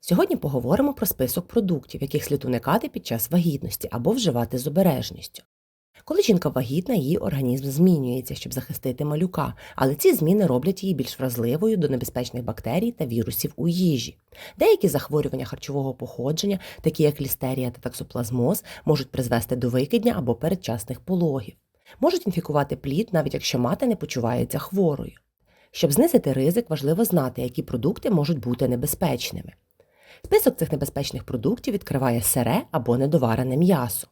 Сьогодні поговоримо про список продуктів, яких слід уникати під час вагітності або вживати з обережністю. Коли жінка вагітна, її організм змінюється, щоб захистити малюка, але ці зміни роблять її більш вразливою до небезпечних бактерій та вірусів у їжі. Деякі захворювання харчового походження, такі як лістерія та таксоплазмоз, можуть призвести до викидня або передчасних пологів. Можуть інфікувати плід, навіть якщо мати не почувається хворою. Щоб знизити ризик, важливо знати, які продукти можуть бути небезпечними. Список цих небезпечних продуктів відкриває сире або недоварене м'ясо.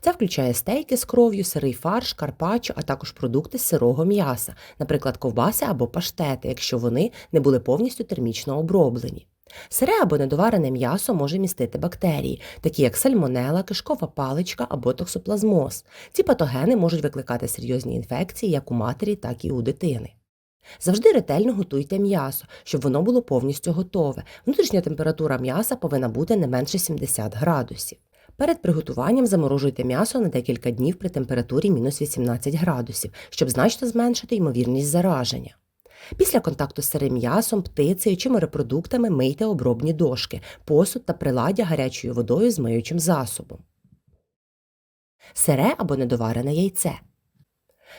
Це включає стейки з кров'ю, сирий фарш, карпаччо, а також продукти з сирого м'яса, наприклад, ковбаси або паштети, якщо вони не були повністю термічно оброблені. Сире або недоварене м'ясо може містити бактерії, такі як сальмонела, кишкова паличка або токсоплазмоз. Ці патогени можуть викликати серйозні інфекції як у матері, так і у дитини. Завжди ретельно готуйте м'ясо, щоб воно було повністю готове. Внутрішня температура м'яса повинна бути не менше 70 градусів. Перед приготуванням заморожуйте м'ясо на декілька днів при температурі мінус 18 градусів, щоб значно зменшити ймовірність зараження. Після контакту з сирим м'ясом, птицею чи морепродуктами мийте обробні дошки, посуд та приладдя гарячою водою з миючим засобом. Сире або недоварене яйце.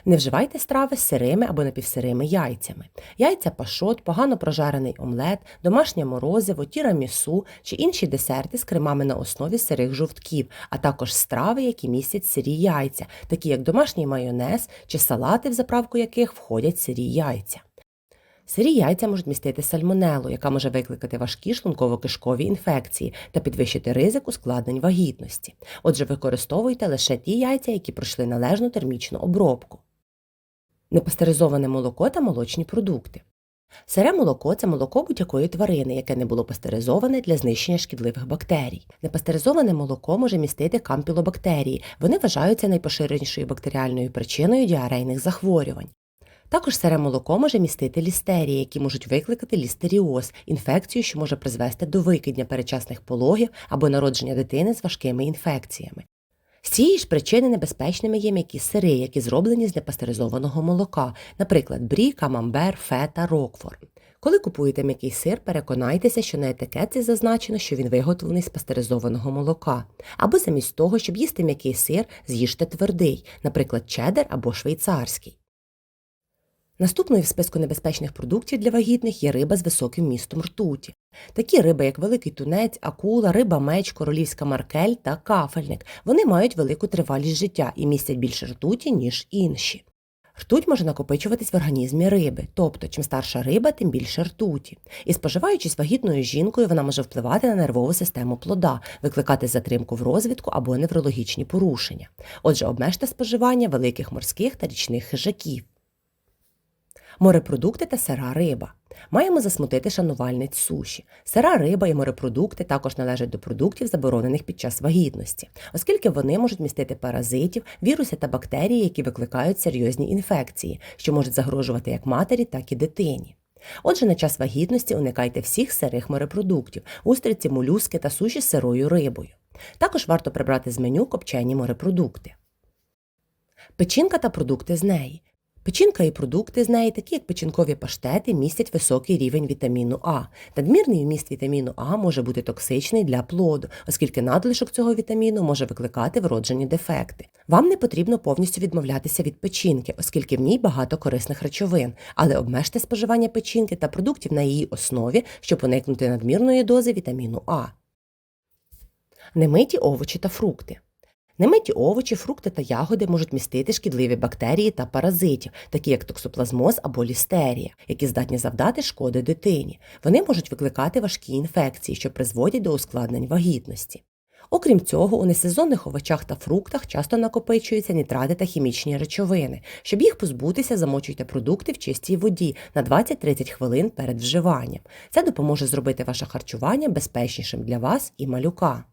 Не вживайте страви з сирими або напівсирими яйцями. Яйця пашот, погано прожарений омлет, домашнє морозиво, тірамісу чи інші десерти з кремами на основі сирих жовтків, а також страви, які містять сирі яйця, такі як домашній майонез чи салати, в заправку яких входять сирі яйця. Сирі яйця можуть містити сальмонелу, яка може викликати важкі шлунково-кишкові інфекції та підвищити ризик ускладнень вагітності. Отже, використовуйте лише ті яйця, які пройшли належну термічну обробку. Непастеризоване молоко та молочні продукти. Сире молоко це молоко будь-якої тварини, яке не було пастеризоване для знищення шкідливих бактерій. Непастеризоване молоко може містити кампілобактерії. Вони вважаються найпоширенішою бактеріальною причиною діарейних захворювань. Також сире молоко може містити лістерії, які можуть викликати лістеріоз, інфекцію, що може призвести до викидня перечасних пологів або народження дитини з важкими інфекціями. З цієї ж причини небезпечними є м'які сири, які зроблені з непастеризованого молока, наприклад, брі, камамбер, фета, рокфор. Коли купуєте м'який сир, переконайтеся, що на етикетці зазначено, що він виготовлений з пастеризованого молока. Або замість того, щоб їсти м'який сир, з'їжте твердий, наприклад, чедер або швейцарський. Наступною в списку небезпечних продуктів для вагітних є риба з високим містом ртуті. Такі риби, як великий тунець, акула, риба меч, королівська маркель та кафельник. Вони мають велику тривалість життя і містять більше ртуті, ніж інші. Ртуть може накопичуватись в організмі риби, тобто чим старша риба, тим більше ртуті. І споживаючись вагітною жінкою, вона може впливати на нервову систему плода, викликати затримку в розвитку або неврологічні порушення. Отже, обмежте споживання великих морських та річних хижаків морепродукти та сира риба. Маємо засмутити шанувальниць суші. Сира риба і морепродукти також належать до продуктів, заборонених під час вагітності, оскільки вони можуть містити паразитів, віруси та бактерії, які викликають серйозні інфекції, що можуть загрожувати як матері, так і дитині. Отже, на час вагітності уникайте всіх сирих морепродуктів, устриці, молюски та суші з сирою рибою. Також варто прибрати з меню копчені морепродукти. Печінка та продукти з неї. Печінка і продукти з неї, такі як печінкові паштети, містять високий рівень вітаміну А. Надмірний вміст вітаміну А може бути токсичний для плоду, оскільки надлишок цього вітаміну може викликати вроджені дефекти. Вам не потрібно повністю відмовлятися від печінки, оскільки в ній багато корисних речовин, але обмежте споживання печінки та продуктів на її основі, щоб уникнути надмірної дози вітаміну А. Немиті овочі та фрукти. Немиті овочі, фрукти та ягоди можуть містити шкідливі бактерії та паразитів, такі як токсоплазмоз або лістерія, які здатні завдати шкоди дитині. Вони можуть викликати важкі інфекції, що призводять до ускладнень вагітності. Окрім цього, у несезонних овочах та фруктах часто накопичуються нітрати та хімічні речовини. Щоб їх позбутися, замочуйте продукти в чистій воді на 20-30 хвилин перед вживанням. Це допоможе зробити ваше харчування безпечнішим для вас і малюка.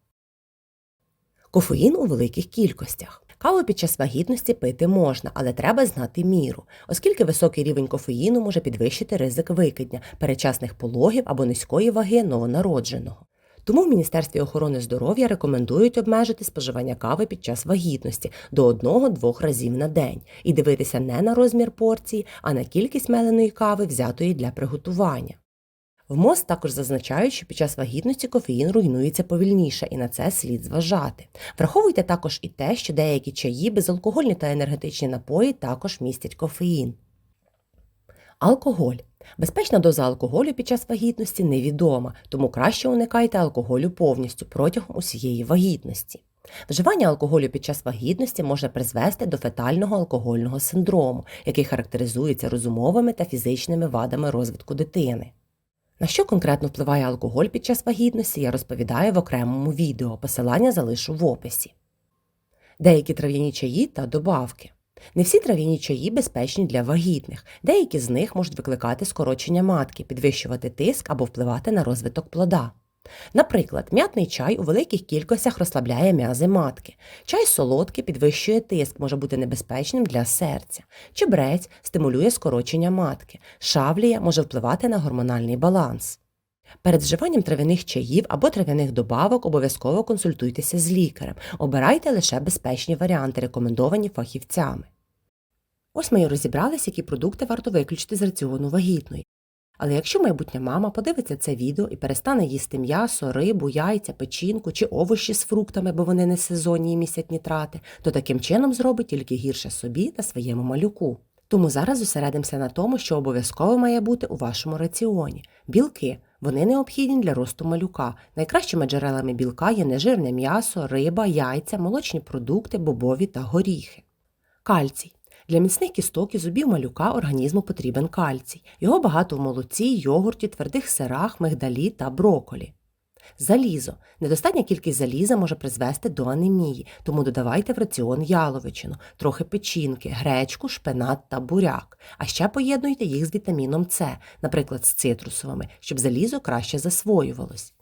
Кофеїн у великих кількостях. Каву під час вагітності пити можна, але треба знати міру, оскільки високий рівень кофеїну може підвищити ризик викидня, перечасних пологів або низької ваги новонародженого. Тому в Міністерстві охорони здоров'я рекомендують обмежити споживання кави під час вагітності до 1-2 разів на день і дивитися не на розмір порції, а на кількість меленої кави, взятої для приготування. В МОЗ також зазначають, що під час вагітності кофеїн руйнується повільніше, і на це слід зважати. Враховуйте також і те, що деякі чаї, безалкогольні та енергетичні напої також містять кофеїн. Алкоголь. Безпечна доза алкоголю під час вагітності невідома, тому краще уникайте алкоголю повністю протягом усієї вагітності. Вживання алкоголю під час вагітності може призвести до фетального алкогольного синдрому, який характеризується розумовими та фізичними вадами розвитку дитини. На що конкретно впливає алкоголь під час вагітності, я розповідаю в окремому відео, посилання залишу в описі. Деякі трав'яні чаї та добавки. Не всі трав'яні чаї безпечні для вагітних, деякі з них можуть викликати скорочення матки, підвищувати тиск або впливати на розвиток плода. Наприклад, м'ятний чай у великих кількостях розслабляє м'язи матки. Чай солодкий підвищує тиск, може бути небезпечним для серця. Чебрець стимулює скорочення матки. Шавлія може впливати на гормональний баланс. Перед вживанням трав'яних чаїв або трав'яних добавок обов'язково консультуйтеся з лікарем. Обирайте лише безпечні варіанти, рекомендовані фахівцями. Ось ми і розібралися, які продукти варто виключити з раціону вагітної. Але якщо майбутня мама подивиться це відео і перестане їсти м'ясо, рибу, яйця, печінку чи овочі з фруктами, бо вони не сезонні і містять нітрати, то таким чином зробить тільки гірше собі та своєму малюку. Тому зараз зосередимося на тому, що обов'язково має бути у вашому раціоні. Білки. Вони необхідні для росту малюка. Найкращими джерелами білка є нежирне м'ясо, риба, яйця, молочні продукти, бобові та горіхи. Кальцій. Для міцних кісток і зубів малюка організму потрібен кальцій. Його багато в молоці, йогурті, твердих сирах, мигдалі та броколі. Залізо. Недостатня кількість заліза може призвести до анемії, тому додавайте в раціон яловичину, трохи печінки, гречку, шпинат та буряк. А ще поєднуйте їх з вітаміном С, наприклад, з цитрусовими, щоб залізо краще засвоювалось.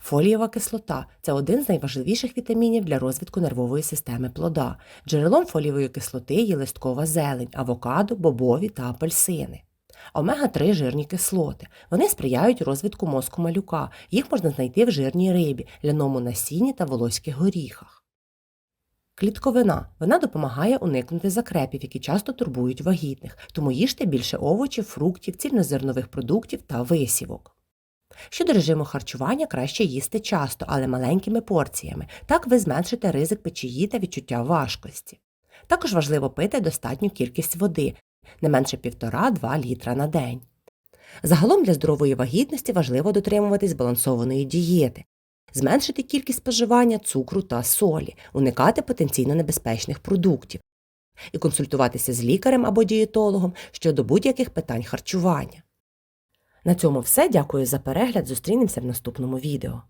Фолієва кислота це один з найважливіших вітамінів для розвитку нервової системи плода. Джерелом фолієвої кислоти є листкова зелень, авокадо, бобові та апельсини. Омега-3 жирні кислоти. Вони сприяють розвитку мозку малюка. Їх можна знайти в жирній рибі, ляному насінні та волоських горіхах. Клітковина. Вона допомагає уникнути закрепів, які часто турбують вагітних, тому їжте більше овочів, фруктів, цільнозернових продуктів та висівок. Щодо режиму харчування краще їсти часто, але маленькими порціями. Так ви зменшите ризик печії та відчуття важкості. Також важливо пити достатню кількість води, не менше 1,5-2 літра на день. Загалом для здорової вагітності важливо дотримуватись збалансованої дієти, зменшити кількість споживання цукру та солі, уникати потенційно небезпечних продуктів і консультуватися з лікарем або дієтологом щодо будь-яких питань харчування. На цьому все. Дякую за перегляд. Зустрінемося в наступному відео.